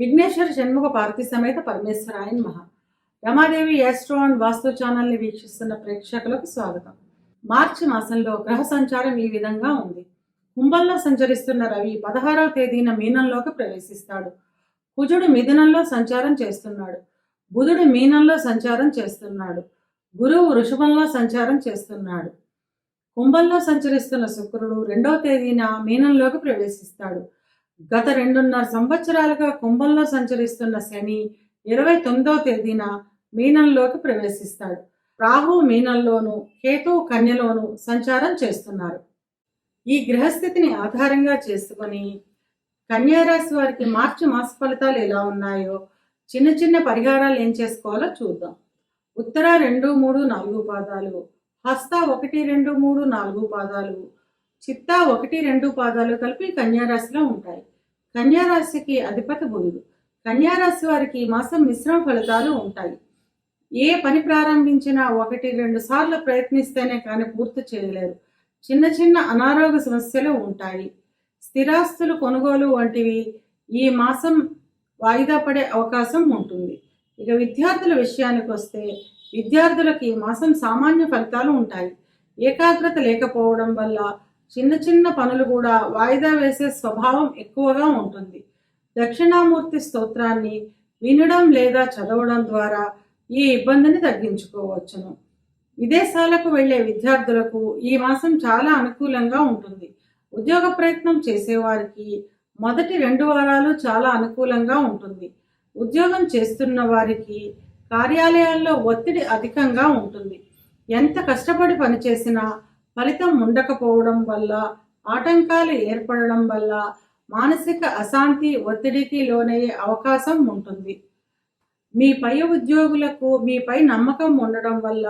విఘ్నేశ్వర షణ్ముఖ పార్వతి సమేత పరమేశ్వరాయన్ మహా Ramadevi astro and వాస్తు ఛానల్ని వీక్షిస్తున్న ప్రేక్షకులకు స్వాగతం. మార్చి మాసంలో గ్రహ సంచారం ఈ విధంగా ఉంది. కుంభంలో సంచరిస్తున్న రవి పదహారవ తేదీన మీనంలోకి ప్రవేశిస్తాడు. కుజుడు మిథునంలో సంచారం చేస్తున్నాడు. బుధుడు మీనంలో సంచారం చేస్తున్నాడు. గురువు వృషభంలో సంచారం చేస్తున్నాడు. కుంభంలో సంచరిస్తున్న శుక్రుడు రెండవ తేదీన మీనంలోకి ప్రవేశిస్తాడు. గత రెండున్నర సంవత్సరాలుగా కుంభంలో సంచరిస్తున్న శని ఇరవై తొమ్మిదవ తేదీన మీనంలోకి ప్రవేశిస్తాడు. రాహు మీనంలోను కేతు కన్యలోను సంచారం చేస్తున్నారు. ఈ గ్రహస్థితిని ఆధారంగా చేసుకొని కన్యారాశి వారికి మార్చి మాస ఫలితాలు ఎలా ఉన్నాయో చిన్న చిన్న పరిహారాలు ఏం చేసుకోవాలో చూద్దాం. ఉత్తర రెండు మూడు నాలుగు పాదాలు హస్త ఒకటి రెండు మూడు నాలుగు పాదాలు చిత్తా ఒకటి రెండు పాదాలు కలిపి కన్యారాశిలో ఉంటాయి. కన్యారాశికి అధిపతి బుధుడు. కన్యారాశి వారికి ఈ మాసం మిశ్రమ ఫలితాలు ఉంటాయి. ఏ పని ప్రారంభించినా ఒకటి రెండు సార్లు ప్రయత్నిస్తేనే కానీ పూర్తి చేయలేరు. చిన్న చిన్న అనారోగ్య సమస్యలు ఉంటాయి. స్థిరాస్తులు కొనుగోలు వంటివి ఈ మాసం వాయిదా పడే అవకాశం ఉంటుంది. ఇక విద్యార్థుల విషయానికి వస్తే విద్యార్థులకి ఈ మాసం సామాన్య ఫలితాలు ఉంటాయి. ఏకాగ్రత లేకపోవడం వల్ల చిన్న చిన్న పనులు కూడా వాయిదా వేసే స్వభావం ఎక్కువగా ఉంటుంది. దక్షిణామూర్తి స్తోత్రాన్ని వినడం లేదా చదవడం ద్వారా ఈ ఇబ్బందిని తగ్గించుకోవచ్చును. విదేశాలకు వెళ్ళే విద్యార్థులకు ఈ మాసం చాలా అనుకూలంగా ఉంటుంది. ఉద్యోగ ప్రయత్నం చేసేవారికి మొదటి రెండు వారాలు చాలా అనుకూలంగా ఉంటుంది. ఉద్యోగం చేస్తున్న వారికి కార్యాలయాల్లో ఒత్తిడి అధికంగా ఉంటుంది. ఎంత కష్టపడి పనిచేసినా ఫలితం ఉండకపోవడం వల్ల ఆటంకాలు ఏర్పడడం వల్ల మానసిక అశాంతి ఒత్తిడికి లోనయ్యే అవకాశం ఉంటుంది. మీ పై ఉద్యోగులకు మీపై నమ్మకం ఉండడం వల్ల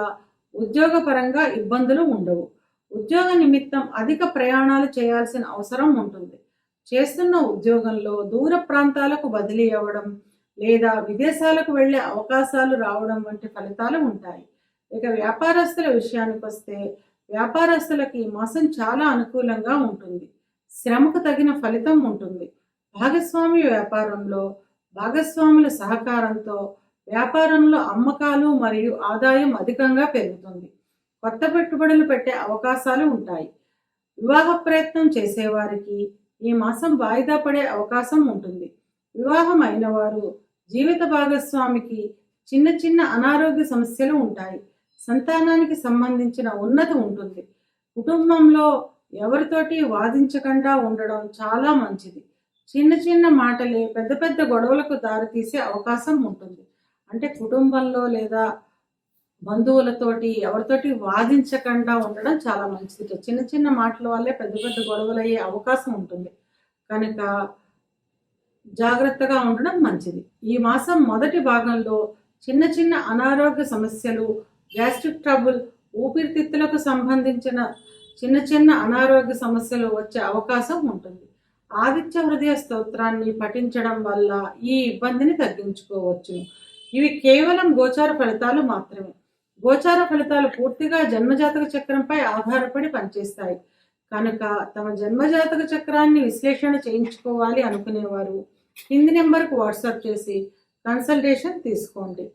ఉద్యోగపరంగా ఇబ్బందులు ఉండవు. ఉద్యోగ నిమిత్తం అధిక ప్రయాణాలు చేయాల్సిన అవసరం ఉంటుంది. చేస్తున్న ఉద్యోగంలో దూర ప్రాంతాలకు బదిలీ అవ్వడం లేదా విదేశాలకు వెళ్ళే అవకాశాలు రావడం వంటి ఫలితాలు ఉంటాయి. ఇక వ్యాపారస్తుల విషయానికి వస్తే వ్యాపారస్తులకి ఈ మాసం చాలా అనుకూలంగా ఉంటుంది. శ్రమకు తగిన ఫలితం ఉంటుంది. భాగస్వామి వ్యాపారంలో భాగస్వాముల సహకారంతో వ్యాపారంలో అమ్మకాలు మరియు ఆదాయం అధికంగా పెరుగుతుంది. కొత్త పెట్టుబడులు పెట్టే అవకాశాలు ఉంటాయి. వివాహ ప్రయత్నం చేసేవారికి ఈ మాసం వాయిదా పడే అవకాశం ఉంటుంది. వివాహం అయిన వారు జీవిత భాగస్వామికి చిన్న చిన్న అనారోగ్య సమస్యలు ఉంటాయి. సంతానానికి సంబంధించిన ఉన్నతి ఉంటుంది. కుటుంబంలో ఎవరితోటి వాదించకుండా ఉండడం చాలా మంచిది. చిన్న చిన్న మాటలే పెద్ద పెద్ద గొడవలకు దారితీసే అవకాశం ఉంటుంది. అంటే కుటుంబంలో లేదా బంధువులతోటి ఎవరితోటి వాదించకుండా ఉండడం చాలా మంచిది. చిన్న చిన్న మాటల వల్లే పెద్ద పెద్ద గొడవలు అయ్యే అవకాశం ఉంటుంది. కనుక జాగ్రత్తగా ఉండడం మంచిది. ఈ మాసం మొదటి భాగంలో చిన్న చిన్న అనారోగ్య సమస్యలు గ్యాస్ట్రిక్ ట్రబుల్ ఊపిరితిత్తులకు సంబంధించిన చిన్న చిన్న అనారోగ్య సమస్యలు వచ్చే అవకాశం ఉంటుంది. ఆదిత్య హృదయ స్తోత్రాన్ని పఠించడం వల్ల ఈ ఇబ్బందిని తగ్గించుకోవచ్చు. ఇవి కేవలం గోచార ఫలితాలు మాత్రమే. గోచార ఫలితాలు పూర్తిగా జన్మజాతక చక్రంపై ఆధారపడి పనిచేస్తాయి. కనుక తమ జన్మజాతక చక్రాన్ని విశ్లేషణ చేయించుకోవాలి అనుకునేవారు కింది నెంబర్కు వాట్సాప్ చేసి కన్సల్టేషన్ తీసుకోండి.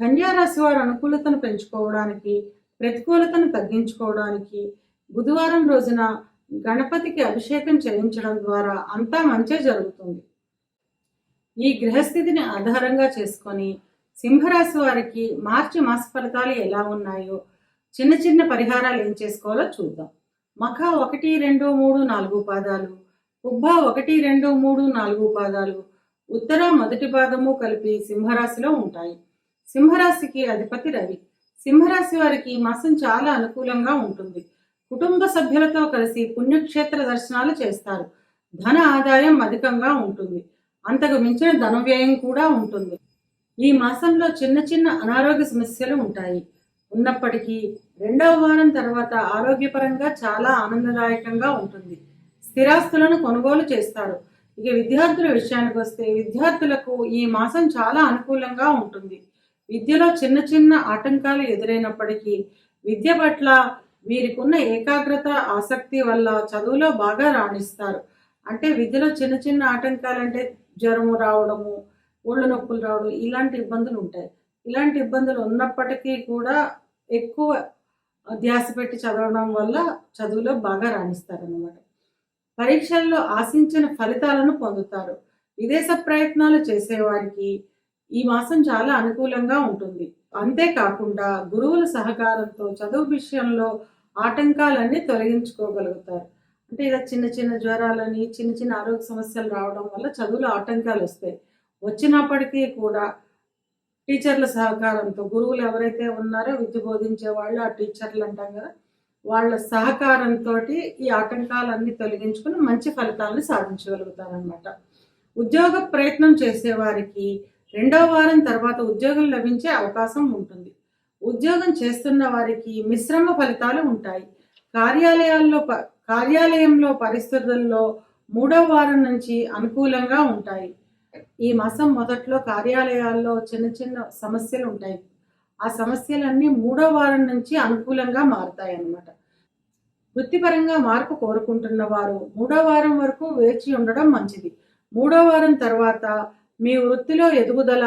కన్యారాశి వారు అనుకూలతను పెంచుకోవడానికి ప్రతికూలతను తగ్గించుకోవడానికి బుధవారం రోజున గణపతికి అభిషేకం చేయించడం ద్వారా అంతా మంచే జరుగుతుంది. ఈ గ్రహస్థితిని ఆధారంగా చేసుకొని సింహరాశి వారికి మార్చి మాస ఫలితాలు ఎలా ఉన్నాయో చిన్న చిన్న పరిహారాలు ఏం చేసుకోవాలో చూద్దాం. మఖ ఒకటి రెండు మూడు నాలుగు పాదాలు ఉబ్బ ఒకటి రెండు మూడు నాలుగు పాదాలు ఉత్తర మొదటి పాదము కలిపి సింహరాశిలో ఉంటాయి. సింహరాశికి అధిపతి రవి. సింహరాశి వారికి ఈ మాసం చాలా అనుకూలంగా ఉంటుంది. కుటుంబ సభ్యులతో కలిసి పుణ్యక్షేత్ర దర్శనాలు చేస్తారు. ధన ఆదాయం అధికంగా ఉంటుంది. అంతకు మించిన ధన వ్యయం కూడా ఉంటుంది. ఈ మాసంలో చిన్న చిన్న అనారోగ్య సమస్యలు ఉంటాయి. ఉన్నప్పటికీ రెండవ వారం తర్వాత ఆరోగ్యపరంగా చాలా ఆనందదాయకంగా ఉంటుంది. స్థిరాస్తులను కొనుగోలు చేస్తారు. ఇక విద్యార్థుల విషయానికి వస్తే విద్యార్థులకు ఈ మాసం చాలా అనుకూలంగా ఉంటుంది. విద్యలో చిన్న చిన్న ఆటంకాలు ఎదురైనప్పటికీ విద్య పట్ల వీరికి ఉన్న ఏకాగ్రత ఆసక్తి వల్ల చదువులో బాగా రాణిస్తారు. అంటే విద్యలో చిన్న చిన్న ఆటంకాలు అంటే జ్వరము రావడము ఒళ్ళు నొప్పులు రావడం ఇలాంటి ఇబ్బందులు ఉంటాయి. ఇలాంటి ఇబ్బందులు ఉన్నప్పటికీ కూడా ఎక్కువ ధ్యాస పెట్టి చదవడం వల్ల చదువులో బాగా రాణిస్తారన్నమాట. పరీక్షల్లో ఆశించిన ఫలితాలను పొందుతారు. విదేశ ప్రయత్నాలు చేసేవారికి ఈ మాసం చాలా అనుకూలంగా ఉంటుంది. అంతేకాకుండా గురువుల సహకారంతో చదువు విషయంలో ఆటంకాలన్నీ తొలగించుకోగలుగుతారు. అంటే ఇలా చిన్న చిన్న జ్వరాలని చిన్న చిన్న ఆరోగ్య సమస్యలు రావడం వల్ల చదువులో ఆటంకాలు వస్తాయి. వచ్చినప్పటికీ కూడా టీచర్ల సహకారంతో గురువులు ఎవరైతే ఉన్నారో విద్య బోధించే వాళ్ళు ఆ టీచర్లు అంటాం కదా వాళ్ళ సహకారంతో ఈ ఆటంకాలన్నీ తొలగించుకుని మంచి ఫలితాలను సాధించగలుగుతారనమాట ఉద్యోగ ప్రయత్నం చేసేవారికి రెండవ వారం తర్వాత ఉద్యోగం లభించే అవకాశం ఉంటుంది. ఉద్యోగం చేస్తున్న వారికి మిశ్రమ ఫలితాలు ఉంటాయి. కార్యాలయాల్లో ప- కార్యాలయంలో పరిస్థితుల్లో మూడవ వారం నుంచి అనుకూలంగా ఉంటాయి. ఈ మాసం మొదట్లో కార్యాలయాల్లో చిన్న చిన్న సమస్యలు ఉంటాయి. ఆ సమస్యలన్నీ మూడో వారం నుంచి అనుకూలంగా మారుతాయి అన్నమాట వృత్తిపరంగా మార్పు కోరుకుంటున్న వారు మూడో వారం వరకు వేచి ఉండడం మంచిది. మూడో వారం తర్వాత మీ వృత్తిలో ఎదుగుదల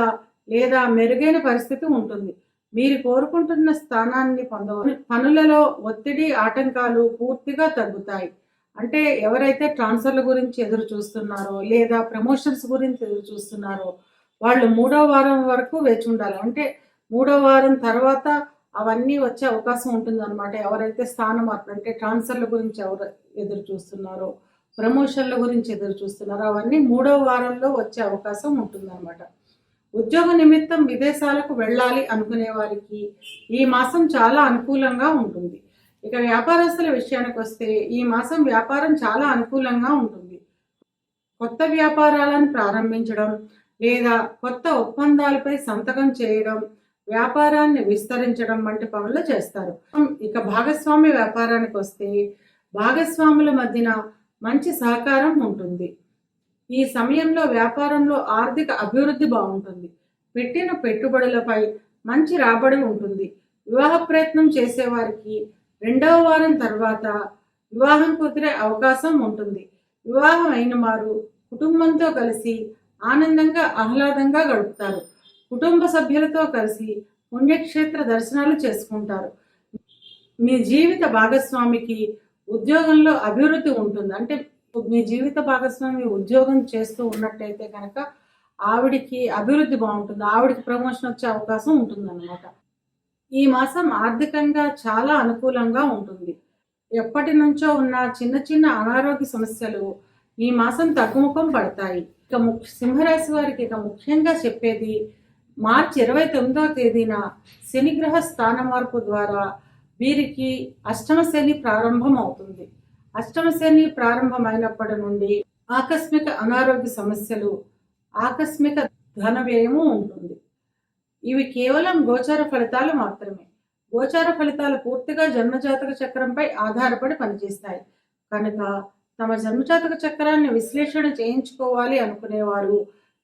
లేదా మెరుగైన పరిస్థితి ఉంటుంది. మీరు కోరుకుంటున్న స్థానాన్ని పొందవచ్చు పనులలో ఒత్తిడి ఆటంకాలు పూర్తిగా తగ్గుతాయి. అంటే ఎవరైతే ట్రాన్స్ఫర్ల గురించి ఎదురు చూస్తున్నారో లేదా ప్రమోషన్స్ గురించి ఎదురు చూస్తున్నారో వాళ్ళు మూడో వారం వరకు వేచి ఉండాలి. అంటే మూడో వారం తర్వాత అవన్నీ వచ్చే అవకాశం ఉంటుంది అనమాట ఎవరైతే స్థాన మార్పు అంటే ట్రాన్స్ఫర్ల గురించి ఎవరు ఎదురు చూస్తున్నారో ప్రమోషన్ల గురించి ఎదురు చూస్తున్నారు. అవన్నీ మూడో వారంలో వచ్చే అవకాశం ఉంటుందన్నమాట. ఉద్యోగ నిమిత్తం విదేశాలకు వెళ్ళాలి అనుకునే వారికి ఈ మాసం చాలా అనుకూలంగా ఉంటుంది. ఇక వ్యాపారస్తుల విషయానికి వస్తే ఈ మాసం వ్యాపారం చాలా అనుకూలంగా ఉంటుంది. కొత్త వ్యాపారాలను ప్రారంభించడం లేదా కొత్త ఒప్పందాలపై సంతకం చేయడం వ్యాపారాన్ని విస్తరించడం వంటి పనులు చేస్తారు. ఇక భాగస్వామి వ్యాపారానికి వస్తే భాగస్వాముల మధ్యన మంచి సహకారం ఉంటుంది. ఈ సమయంలో వ్యాపారంలో ఆర్థిక అభివృద్ధి బాగుంటుంది. పెట్టిన పెట్టుబడులపై మంచి రాబడి ఉంటుంది. వివాహ ప్రయత్నం చేసేవారికి రెండవ వారం తర్వాత వివాహం కుదిరే అవకాశం ఉంటుంది. వివాహం అయిన వారు కుటుంబంతో కలిసి ఆనందంగా ఆహ్లాదంగా గడుపుతారు. కుటుంబ సభ్యులతో కలిసి పుణ్యక్షేత్ర దర్శనాలు చేసుకుంటారు. మీ జీవిత భాగస్వామికి ఉద్యోగంలో అభివృద్ధి ఉంటుంది. అంటే మీ జీవిత భాగస్వామి ఉద్యోగం చేస్తూ ఉన్నట్టయితే కనుక ఆవిడికి అభివృద్ధి బాగుంటుంది. ఆవిడికి ప్రమోషన్ వచ్చే అవకాశం ఉంటుంది అనమాట ఈ మాసం ఆర్థికంగా చాలా అనుకూలంగా ఉంటుంది. ఎప్పటి నుంచో ఉన్న చిన్న చిన్న అనారోగ్య సమస్యలు ఈ మాసం తగ్గుముఖం పడతాయి. ఇక ముఖ్య సింహరాశి వారికి ఇక ముఖ్యంగా చెప్పేది మార్చి ఇరవై తొమ్మిదవ తేదీన శనిగ్రహ స్థాన మార్పు ద్వారా వీరికి అష్టమ శని ప్రారంభం అవుతుంది అష్టమ శని ప్రారంభమైనప్పటి నుండి ఆకస్మిక అనారోగ్య సమస్యలు ఆకస్మిక ధన వ్యయము ఉంటుంది. ఇవి కేవలం గోచార ఫలితాలు మాత్రమే. గోచార ఫలితాలు పూర్తిగా జన్మజాతక చక్రంపై ఆధారపడి పనిచేస్తాయి. కనుక తమ జన్మజాతక చక్రాన్ని విశ్లేషణ చేయించుకోవాలి అనుకునేవారు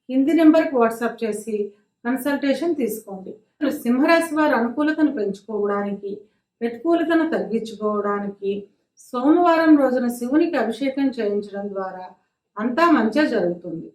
కింది నెంబర్కి వాట్సాప్ చేసి కన్సల్టేషన్ తీసుకోండి. సింహరాశి వారి అనుకూలతను పెంచుకోవడానికి ప్రతికూలతను తగ్గించుకోవడానికి సోమవారం రోజున శివునికి అభిషేకం చేయించడం ద్వారా అంతా మంచిగా జరుగుతుంది.